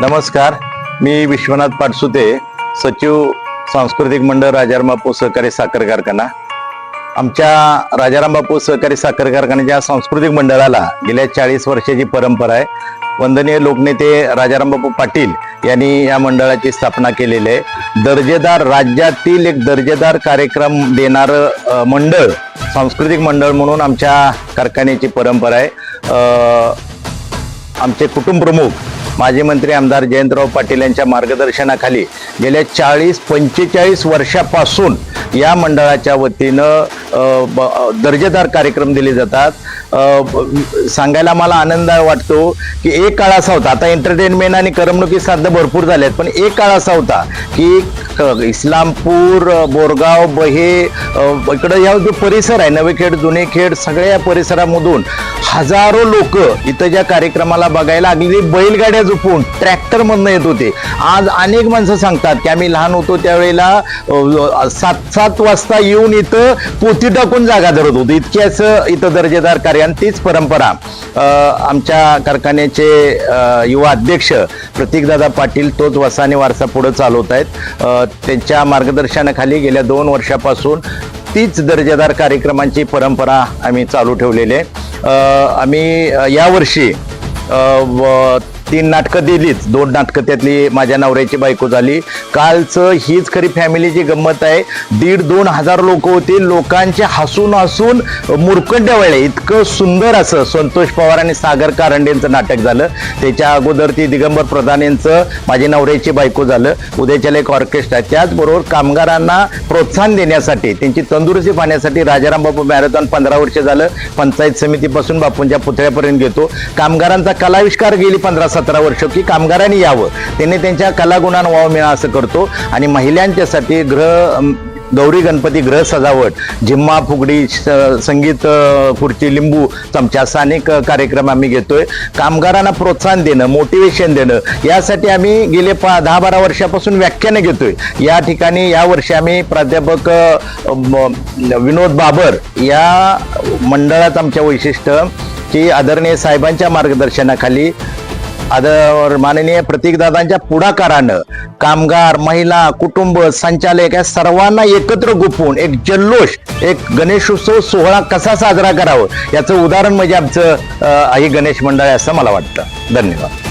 नमस्कार मी विश्वनाथ पाटसुते सचिव सांस्कृतिक मंडळ राजाराम बापू सहकारी साखर कारखाना. आमच्या राजाराम बापू सहकारी साखर कारखान्याच्या सांस्कृतिक मंडळाला गेल्या चाळीस वर्षाची परंपरा आहे. वंदनीय लोकनेते राजाराम बापू पाटील यांनी या मंडळाची स्थापना केलेली आहे. दर्जेदार राज्यातील एक दर्जेदार कार्यक्रम देणारं मंडळ सांस्कृतिक मंडळ म्हणून आमच्या कारखान्याची परंपरा आहे. आमचे कुटुंबप्रमुख माजी मंत्री आमदार जयंतराव पाटील यांच्या मार्गदर्शनाखाली गेल्या चाळीस पंचेचाळीस वर्षापासून या मंडळाच्या वतीनं दर्जेदार कार्यक्रम दिले जातात. सांगायला मला आनंद वाटतो की एक काळ असा होता आता एंटरटेनमेंट आणि करमणुकी साधनं भरपूर झाल्यात पण एक काळ असा होता की इस्लामपूर बोरगाव बहे इकडं या जो परिसर आहे नवे खेड जुने खेड सगळ्या या परिसरामधून हजारो लोक इथं ज्या कार्यक्रमाला बघायला अगदी बैलगाड्या झोपून ट्रॅक्टरमधनं येत होते. आज अनेक माणसं सांगतात की आम्ही लहान होतो त्यावेळेला सात सात वाजता येऊन इथं पोती टाकून जागा धरत होतो. इतकी असं इथं दर्जेदार कार्य आणि तीच परंपरा आमच्या कारखान्याचे युवा अध्यक्ष प्रतीकदादा पाटील तोच वसाने वारसा पुढे चालवत आहेत. त्यांच्या मार्गदर्शनाखाली गेल्या दोन वर्षापासून तीच दर्जेदार कार्यक्रमांची परंपरा आम्ही चालू ठेवलेली आहे. आम्ही यावर्षी व तीन नाटकं दिलीच दोन नाटकं त्यातली माझ्या नवऱ्याची बायको झाली. कालचं हीच खरी फॅमिलीची गंमत आहे. दीड दोन हजार लोक होती. लोकांचे हसून हसून मुरकंड्यावळे इतकं सुंदर असं संतोष पवार आणि सागर कारंडेंचं नाटक झालं. त्याच्या अगोदर ती दिगंबर प्रधान यांचं माझी नवऱ्याची बायको झालं. उद्याच्याला एक ऑर्केस्ट्रा त्याचबरोबर कामगारांना प्रोत्साहन देण्यासाठी त्यांची तंदुरुस्ती पाहण्यासाठी राजाराम बापू मॅरेथॉन पंधरा वर्ष झालं. पंचायत समितीपासून बापूंच्या पुतळ्यापर्यंत घेतो. कामगारांचा कलाविष्कार गेली पंधरा सतरा वर्ष की कामगारांनी यावं. त्यांनी त्यांच्या कलागुणांना वाव मिळा असं करतो. आणि महिलांच्यासाठी ग्रह गौरी गणपती ग्रह सजावट झिम्मा फुगडी स- संगीत खुर्ची लिंबू चमचा असा अनेक कार्यक्रम आम्ही घेतोय. कामगारांना प्रोत्साहन देणं मोटिवेशन देणं यासाठी आम्ही गेले पा दहा बारा वर्षापासून व्याख्यानं घेतोय. या ठिकाणी या वर्षी आम्ही प्राध्यापक विनोद बाबर या मंडळात आमच्या वैशिष्ट्य की आदरणीय साहेबांच्या मार्गदर्शनाखाली आदर माननीय प्रतीकदादांच्या पुढाकारानं कामगार महिला कुटुंब संचालक या सर्वांना एकत्र गुंफून एक जल्लोष एक गणेशोत्सव सोहळा कसा साजरा करावं याचं उदाहरण म्हणजे आमचं आई हे गणेश मंडळ आहे असं मला वाटतं धन्यवाद